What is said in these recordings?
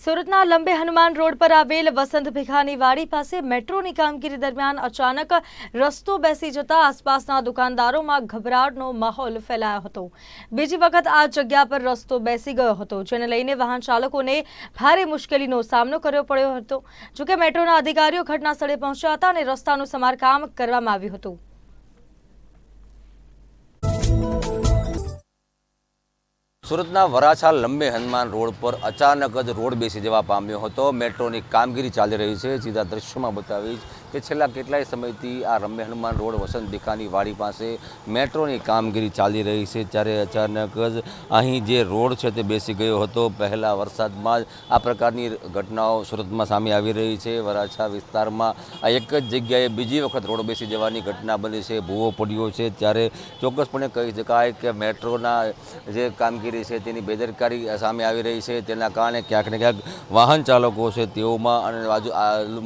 સુરતના લંબે હનુમાન રોડ પર આવેલ વસંત ભીખાની વાડી પાસે મેટ્રોની કામગીરી દરમિયાન અચાનક રસ્તો બેસી જતા આસપાસના દુકાનદારોમાં ગભરાટનો માહોલ ફેલાયો હતો. બીજી વખત આ જગ્યા પર રસ્તો બેસી ગયો હતો, જેને લઈને વાહન ચાલકોને ભારે મુશ્કેલીનો સામનો કરવો પડ્યો હતો. જોકે મેટ્રોના અધિકારીઓ ઘટના સ્થળે પહોંચ્યા હતા અને રસ્તાનું સમારકામ કરવામાં આવ્યું હતું. સુરતના વરાછા લંબે હનુમાન રોડ પર અચાનક જ રોડ બેસી જવા પામ્યો હતો. મેટ્રોની કામગીરી ચાલી રહી છે. સીધા દ્રશ્યોમાં બતાવીશ કે છેલ્લા કેટલાય સમયથી આ રમ્ય હનુમાન રોડ વસંત ભીખાની વાડી પાસે મેટ્રોની કામગીરી ચાલી રહી છે ત્યારે અચાનક જ અહીં જે રોડ છે તે બેસી ગયો હતો. પહેલાં વરસાદમાં જ આ પ્રકારની ઘટનાઓ સુરતમાં સામે આવી રહી છે. વરાછા વિસ્તારમાં આ એક જ જગ્યાએ બીજી વખત રોડ બેસી જવાની ઘટના બની છે. ભૂવો પડ્યો છે, ત્યારે ચોક્કસપણે કહી શકાય કે મેટ્રોના જે કામગીરી છે તેની બેદરકારી સામે આવી રહી છે. તેના કારણે ક્યાંક ને ક્યાંક વાહન ચાલકો છે તેઓમાં અને બાજુ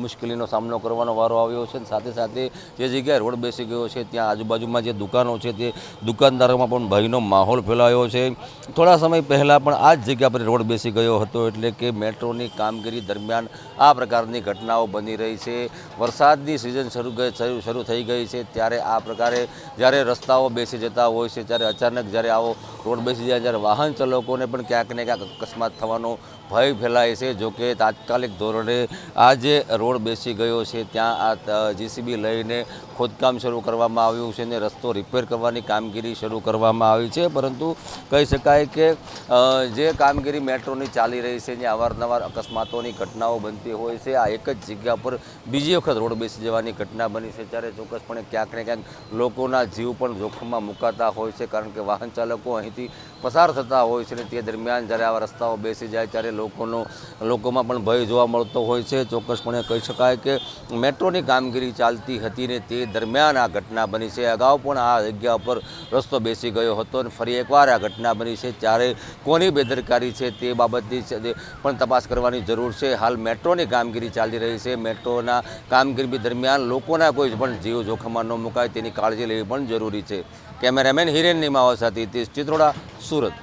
મુશ્કેલીનો સામનો કરવાનો વારો આવ્યો છે સાથે સાથે જે જગ્યાએ રોડ બેસી ગયો છે, ત્યાં આજુબાજુમાં જે દુકાનો છે તે દુકાનદારોમાં પણ ભયનો માહોલ ફેલાયો છે. થોડા સમય પહેલાં પણ આ જ જગ્યા પર રોડ બેસી ગયો હતો એટલે કે મેટ્રોની કામગીરી દરમિયાન આ પ્રકારની ઘટનાઓ બની રહી છે. વરસાદની સિઝન શરૂ ગઈ- શરૂ થઈ ગઈ છે. ત્યારે આ પ્રકારે જ્યારે રસ્તાઓ બેસી જતા હોય છે, ત્યારે અચાનક જ્યારે આવો રોડ બેસી જાય ત્યારે વાહન ચાલકોને પણ ક્યાંક ને ક્યાંક અકસ્માત થવાનો ભય ફેલાય છે. જોકે તાત્કાલિક ધોરણે આ જે રોડ બેસી ગયો છે. ત્યાં આ જીસીબી લઈને ખોદકામ શરૂ કરવામાં આવ્યું છે અને રસ્તો રિપેર કરવાની કામગીરી શરૂ કરવામાં આવી છે. પરંતુ કહી શકાય કે જે કામગીરી મેટ્રોની ચાલી રહી છે જ્યાં અવારનવાર અકસ્માતોની ઘટનાઓ બનતી હોય છે, આ એક જ જગ્યા પર બીજી વખત રોડ બેસી જવાની ઘટના બની છે ત્યારે ચોક્કસપણે ક્યાંક ને ક્યાંક લોકોના જીવ પણ જોખમમાં મુકાતા હોય છે. કારણ કે વાહન ચાલકો અહીંથી પસાર થતા હોય છે અને તે દરમિયાન જ્યારે આવા રસ્તાઓ બેસી જાય ત્યારે લોકોનો, લોકોમાં પણ ભય જોવા મળતો હોય છે. ચોક્કસપણે કહી શકાય કે મેટ્રોની કામગીરી ચાલતી હતી ને તે દરમિયાન આ ઘટના બની છે. અગાઉ પણ આ જગ્યા પર રસ્તો બેસી ગયો હતો અને ફરી એકવાર આ ઘટના બની છે. ત્યારે કોની બેદરકારી છે તે બાબતની પણ તપાસ કરવાની જરૂર છે. હાલ મેટ્રોની કામગીરી ચાલી રહી છે. મેટ્રોના કામગીરી દરમિયાન લોકોના કોઈ પણ જીવ જોખમમાં ન મુકાય તેની કાળજી લેવી પણ જરૂરી છે. કેમેરામેન હિરેન નિમાવા સાથે હિતેશ સુરત